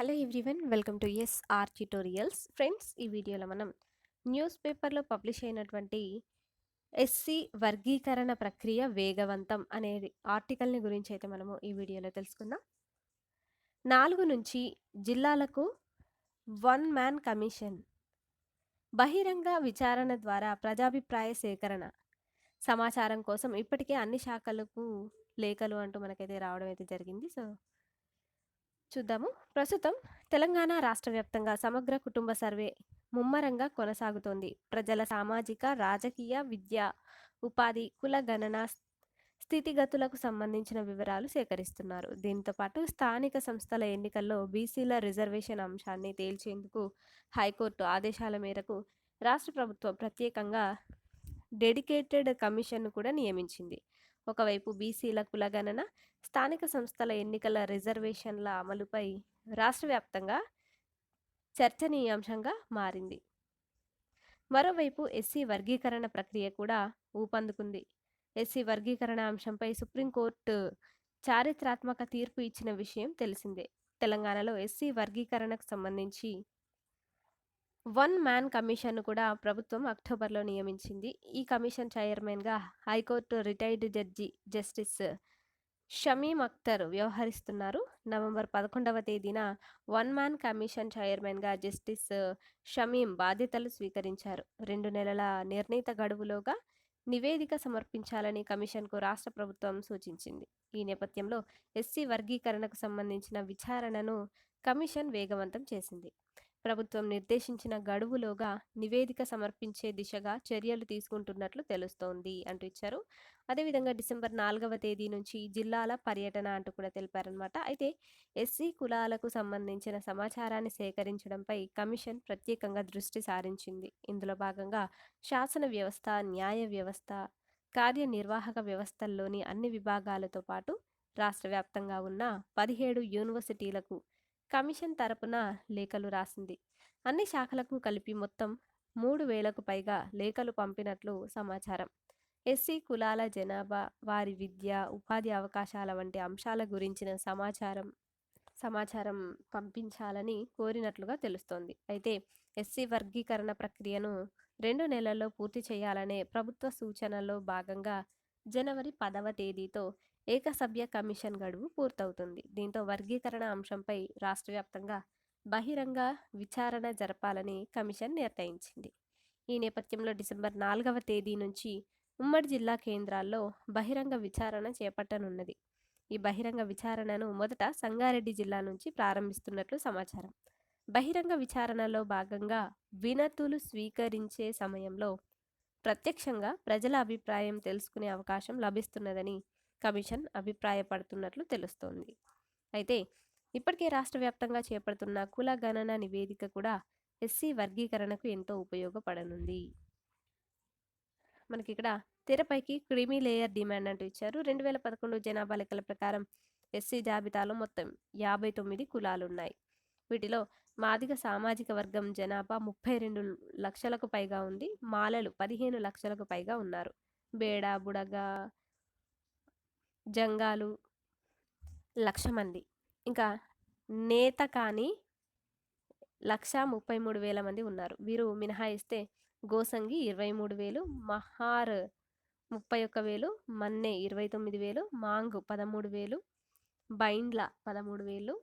Hello everyone welcome to S R tutorials. Friends ఈ వీడియోలో మనం న్యూస్ పేపర్లో పబ్లిష్ అయినటువంటి ఎస్సీ వర్గీకరణ ప్రక్రియ వేగవంతం అనే ఆర్టికల్ని గురించి అయితే మనము ఈ వీడియోలో తెలుసుకుందాం. నాలుగు నుంచి జిల్లాలకు వన్ మ్యాన్ కమిషన్. బహిరంగ విచారణ ద్వారా ప్రజాభిప్రాయ సేకరణ. సమాచారం కోసం ఇప్పటికే అన్ని శాఖలకు లేఖలు అంటూ మనకైతే రావడం అయితే జరిగింది. సో చూద్దాము. ప్రస్తుతం తెలంగాణ రాష్ట్ర వ్యాప్తంగా సమగ్ర కుటుంబ సర్వే ముమ్మరంగా కొనసాగుతోంది. ప్రజల సామాజిక రాజకీయ విద్య ఉపాధి కుల గణన స్థితిగతులకు సంబంధించిన వివరాలు సేకరిస్తున్నారు. దీంతో పాటు స్థానిక సంస్థల ఎన్నికల్లో బీసీల రిజర్వేషన్ అంశాన్ని తేల్చేందుకు హైకోర్టు ఆదేశాల మేరకు రాష్ట్ర ప్రభుత్వం ప్రత్యేకంగా డెడికేటెడ్ కమిషన్ను కూడా నియమించింది. ఒకవైపు బీసీల కులగణన స్థానిక సంస్థల ఎన్నికల రిజర్వేషన్ల అమలుపై రాష్ట్ర వ్యాప్తంగా చర్చనీయాంశంగా మారింది. మరోవైపు ఎస్సీ వర్గీకరణ ప్రక్రియ కూడా ఊపందుకుంది. ఎస్సీ వర్గీకరణ అంశంపై సుప్రీంకోర్టు చారిత్రాత్మక తీర్పు ఇచ్చిన విషయం తెలిసిందే. తెలంగాణలో ఎస్సీ వర్గీకరణకు సంబంధించి వన్ మ్యాన్ కమిషన్ను కూడా ప్రభుత్వం అక్టోబర్లో నియమించింది. ఈ కమిషన్ చైర్మన్గా high court retired judge justice Shamim Akhtar వ్యవహరిస్తున్నారు. నవంబర్ పదకొండవ తేదీన వన్ మ్యాన్ కమిషన్ చైర్మన్గా జస్టిస్ షమీమ్ బాధ్యతలు స్వీకరించారు. రెండు నెలల నిర్ణీత గడువులోగా నివేదిక సమర్పించాలని కమిషన్కు రాష్ట్ర ప్రభుత్వం సూచించింది. ఈ నేపథ్యంలో ఎస్సీ వర్గీకరణకు సంబంధించిన విచారణను కమిషన్ వేగవంతం చేసింది. ప్రభుత్వం నిర్దేశించిన గడువులోగా నివేదిక సమర్పించే దిశగా చర్యలు తీసుకుంటున్నట్లు తెలుస్తోంది అంటూ ఇచ్చారు. అదేవిధంగా డిసెంబర్ నాలుగవ తేదీ నుంచి జిల్లాల పర్యటన అంటూ కూడా తెలిపారనమాట అయితే ఎస్సీ కులాలకు సంబంధించిన సమాచారాన్ని సేకరించడంపై కమిషన్ ప్రత్యేకంగా దృష్టి సారించింది. ఇందులో భాగంగా శాసన వ్యవస్థ న్యాయ వ్యవస్థ కార్యనిర్వాహక వ్యవస్థల్లోని అన్ని విభాగాలతో పాటు రాష్ట్ర వ్యాప్తంగా ఉన్న పదిహేడు యూనివర్సిటీలకు కమిషన్ తరపున లేఖలు రాసింది. అన్ని శాఖలకు కలిపి మొత్తం మూడు వేలకు పైగా లేఖలు పంపినట్లు సమాచారం. ఎస్సీ కులాల జనాభా వారి విద్య ఉపాధి అవకాశాల వంటి అంశాల గురించిన సమాచారం సమాచారం పంపించాలని కోరినట్లుగా తెలుస్తోంది. అయితే ఎస్సీ వర్గీకరణ ప్రక్రియను రెండు నెలల్లో పూర్తి చేయాలనే ప్రభుత్వ సూచనలో భాగంగా జనవరి పదవ తేదీతో ఏకసభ్య కమిషన్ గడువు పూర్తవుతుంది. దీంతో వర్గీకరణ అంశంపై రాష్ట్ర వ్యాప్తంగా బహిరంగ విచారణ జరపాలని కమిషన్ నిర్ణయించింది. ఈ నేపథ్యంలో డిసెంబర్ నాలుగవ తేదీ నుంచి ఉమ్మడి జిల్లా కేంద్రాల్లో బహిరంగ విచారణ చేపట్టనున్నది. ఈ బహిరంగ విచారణను మొదట సంగారెడ్డి జిల్లా నుంచి ప్రారంభిస్తున్నట్లు సమాచారం. బహిరంగ విచారణలో భాగంగా వినతులు స్వీకరించే సమయంలో ప్రత్యక్షంగా ప్రజల అభిప్రాయం తెలుసుకునే అవకాశం లభిస్తున్నదని కమిషన్ అభిప్రాయపడుతున్నట్లు తెలుస్తోంది. అయితే ఇప్పటికే రాష్ట్ర వ్యాప్తంగా చేపడుతున్న కుల గణన నివేదిక కూడా ఎస్సీ వర్గీకరణకు ఎంతో ఉపయోగపడనుంది. మనకి ఇక్కడ తెరపైకి క్రిమీ లేయర్ డిమాండ్ అంటూ ఇచ్చారు. రెండు వేల పదకొండు జనాభా లెక్కల ప్రకారం ఎస్సీ జాబితాలో మొత్తం యాభై తొమ్మిది కులాలు ఉన్నాయి వీటిలో మాదిగ సామాజిక వర్గం జనాభా ముప్పై రెండు లక్షలకు పైగా ఉంది. మాలలు పదిహేను లక్షలకు పైగా ఉన్నారు. బేడ బుడగ జంగాలు లక్ష మంది ఇంకా నేత కానీ లక్ష ముప్పై మూడు వేల మంది ఉన్నారు. వీరు మినహాయిస్తే గోసంగి ఇరవై మూడు వేలు మహార్ ముప్పై ఒక్క వేలు మన్నె ఇరవై తొమ్మిది వేలు మాంగ్ పదమూడు వేలు బైండ్ల పదమూడు వేలు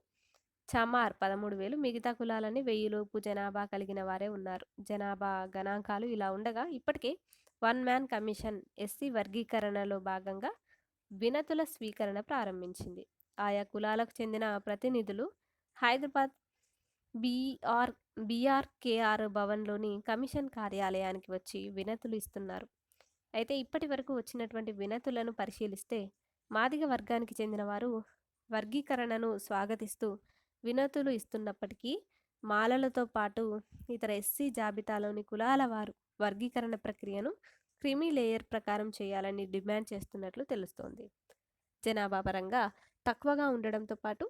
చమార్ పదమూడు వేలు. మిగతా కులాలని వెయ్యిలోపు జనాభా కలిగిన వారే ఉన్నారు. జనాభా గణాంకాలు ఇలా ఉండగా ఇప్పటికే వన్ మ్యాన్ కమిషన్ ఎస్సీ వర్గీకరణలో భాగంగా వినతుల స్వీకరణ ప్రారంభించింది. ఆయా కులాలకు చెందిన ప్రతినిధులు హైదరాబాద్ బీఆర్ బీఆర్కేఆర్ భవన్లోని కమిషన్ కార్యాలయానికి వచ్చి వినతులు ఇస్తున్నారు. అయితే ఇప్పటి వరకు వచ్చినటువంటి వినతులను పరిశీలిస్తే మాదిగ వర్గానికి చెందిన వారు వర్గీకరణను స్వాగతిస్తూ వినతులు ఇస్తున్నప్పటికీ మాలలతో పాటు ఇతర ఎస్సీ జాబితాలోని కులాల వారు వర్గీకరణ ప్రక్రియను క్రిమీ లేయర్ ప్రకారం చేయాలని డిమాండ్ చేస్తున్నట్లు తెలుస్తోంది. జనాభా పరంగా తక్కువగా ఉండడంతో పాటు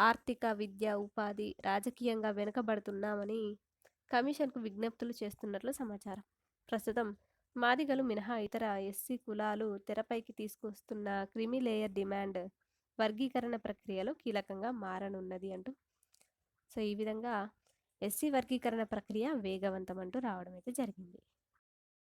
ఆర్థిక విద్య ఉపాధి రాజకీయంగా వెనుకబడుతున్నామని కమిషన్కు విజ్ఞప్తులు చేస్తున్నట్లు సమాచారం. ప్రస్తుతం మాదిగలు మినహా ఇతర ఎస్సీ కులాలు తెరపైకి తీసుకొస్తున్న క్రిమి లేయర్ డిమాండ్ వర్గీకరణ ప్రక్రియలో కీలకంగా మారనున్నది అంటూ సో ఈ విధంగా ఎస్సీ వర్గీకరణ ప్రక్రియ వేగవంతం అంటూ రావడం అయితే జరిగింది.